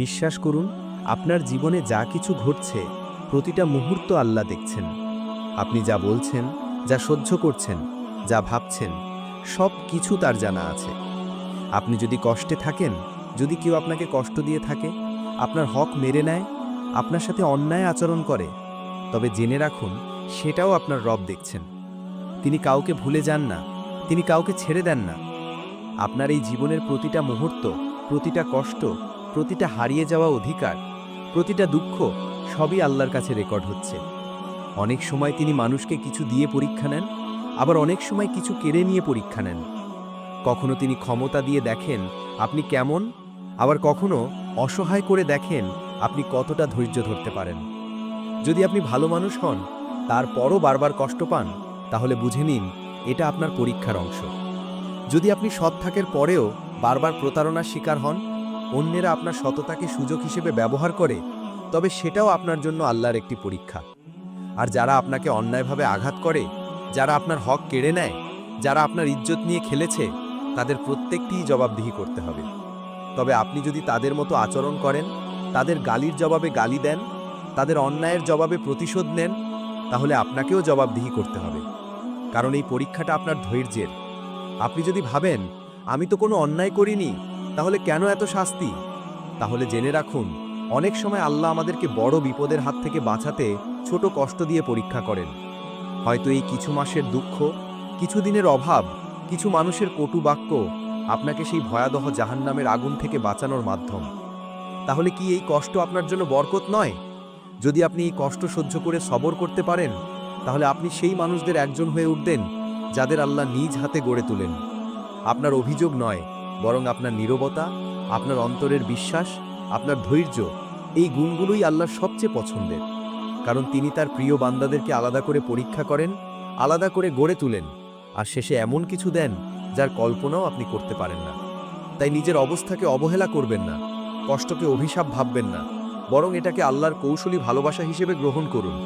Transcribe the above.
বিশ্বাস করুন, আপনার জীবনে যা কিছু ঘটছে, প্রতিটা মুহূর্ত আল্লাহ দেখছেন। আপনি যা বলছেন, যা সহ্য করছেন, যা ভাবছেন, সব কিছু তার জানা আছে। আপনি যদি কষ্টে থাকেন, যদি কেউ আপনাকে কষ্ট দিয়ে থাকে, আপনার হক মেরে নেয়, আপনার সাথে অন্যায় আচরণ করে, তবে জেনে রাখুন, সেটাও আপনার রব দেখছেন। তিনি কাউকে ভুলে যান না, তিনি কাউকে ছেড়ে দেন না। আপনার এই জীবনের প্রতিটা মুহূর্ত, প্রতিটা কষ্ট প্রতিটা হারিয়ে যাওয়া অধিকার, প্রতিটা দুঃখ সবই আল্লাহর কাছে রেকর্ড হচ্ছে। অনেক সময় তিনি মানুষকে কিছু দিয়ে পরীক্ষা নেন, আবার অনেক সময় কিছু কেড়ে নিয়ে পরীক্ষা নেন। কখনো তিনি ক্ষমতা দিয়ে দেখেন আপনি কেমন, আবার কখনো অসহায় করে দেখেন আপনি কতটা ধৈর্য ধরতে পারেন। যদি আপনি ভালো মানুষ হন, তারপরও বারবার কষ্ট পান, তাহলে বুঝে নিন এটা আপনার পরীক্ষার অংশ। যদি আপনি সৎ থাকের পরেও বারবার প্রতারণার শিকার হন অন্যেরা আপনার সততাকে সুযোগ হিসেবে ব্যবহার করে, তবে সেটাও আপনার জন্য আল্লাহর একটি পরীক্ষা। আর যারা আপনাকে অন্যায়ভাবে আঘাত করে, যারা আপনার হক কেড়ে নেয়, যারা আপনার ইজ্জত নিয়ে খেলেছে, তাদের প্রত্যেকটিই জবাবদিহি করতে হবে। তবে আপনি যদি তাদের মতো আচরণ করেন, তাদের গালির জবাবে গালি দেন, তাদের অন্যায়ের জবাবে প্রতিশোধ নেন, তাহলে আপনাকেও জবাবদিহি করতে হবে। কারণ এই পরীক্ষাটা আপনার ধৈর্যের। আপনি যদি ভাবেন, আমি তো কোনো অন্যায় করিনি তাহলে কেন এত শাস্তি? তাহলে জেনে রাখুন, অনেক সময় আল্লাহ আমাদেরকে বড় বিপদের হাত থেকে বাঁচাতে ছোট কষ্ট দিয়ে পরীক্ষা করেন। হয়তো এই কিছু মাসের দুঃখ, কিছু দিনের অভাব, কিছু মানুষের কটু বাক্য আপনাকে সেই ভয়াবহ জাহান্নামের আগুন থেকে বাঁচানোর মাধ্যম। তাহলে কি এই কষ্ট আপনার জন্য বরকত নয়? যদি আপনি এই কষ্ট সহ্য করে সবর করতে পারেন, তাহলে আপনি সেই মানুষদের একজন হয়ে উঠবেন যাদের আল্লাহ নিজ হাতে গড়ে তোলেন। আপনার অভিযোগ নয় বরং আপনার নীরবতা, আপনার অন্তরের বিশ্বাস, আপনার ধৈর্য, এই গুণগুলোই আল্লাহর সবচেয়ে পছন্দের। কারণ তিনি তার প্রিয় বান্দাদেরকে আলাদা করে পরীক্ষা করেন, আলাদা করে গড়ে তুলেন, আর শেষে এমন কিছু দেন যার কল্পনাও আপনি করতে পারেন না। তাই নিজের অবস্থাকে অবহেলা করবেন না, কষ্টকে অভিশাপ ভাববেন না, বরং এটাকে আল্লাহর কৌশলী ভালোবাসা হিসেবে গ্রহণ করুন।